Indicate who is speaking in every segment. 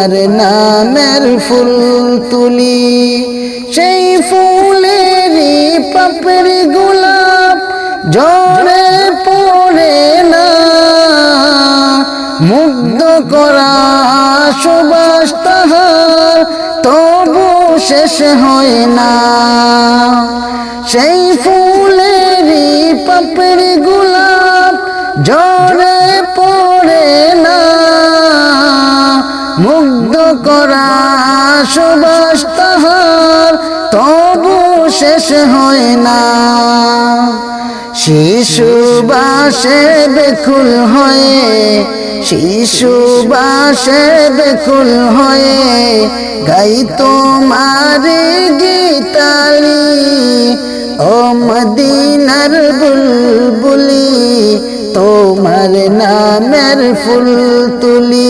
Speaker 1: তোমার নামের ফুল তুলি, সেই ফুলেরই পাপড়ি গোলাপ জড়ে পড়ে না। মুগ্ধ করা সুবাস তাহার তবু শেষ হয় না। সেই ফুলেরই পাপড়ি গোলাপ মুগ্ধ করা সুবাস তাহার, তবু শেষ হয় না। শিশু বাসে বেকুল হয়ে, শিশু বাসে বেকুল হয়ে, গাই তোমার গীতালি, ও মদিনার বুলবুলি, তোমার নামের ফুল তুলি।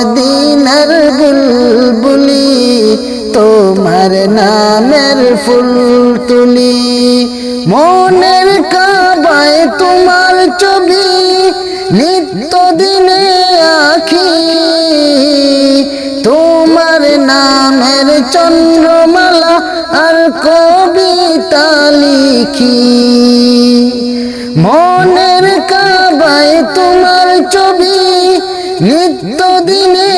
Speaker 1: মদিনার বুলবুলি, তোমার নামের ফুল তুলি। মনের কাবায় তোমার ছবি নিত্য দিনে আখি তোমার নামের চন্দ্রমালা আর কবিতা লিখি। মনের কাবায় তোমার ছবি নিত্য দিনে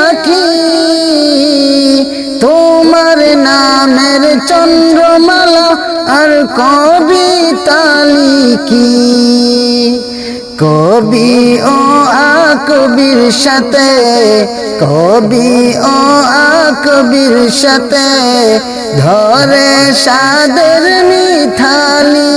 Speaker 1: আঁকি। তোমার নামের চন্দ্রমালা আর কবিতা লিখি কবি ও আকবির সাথে, কবি ও আকবির সাথে ধরে সাদের মিথালি।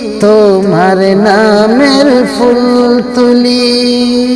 Speaker 1: তোমার নামের ফুল তুলি।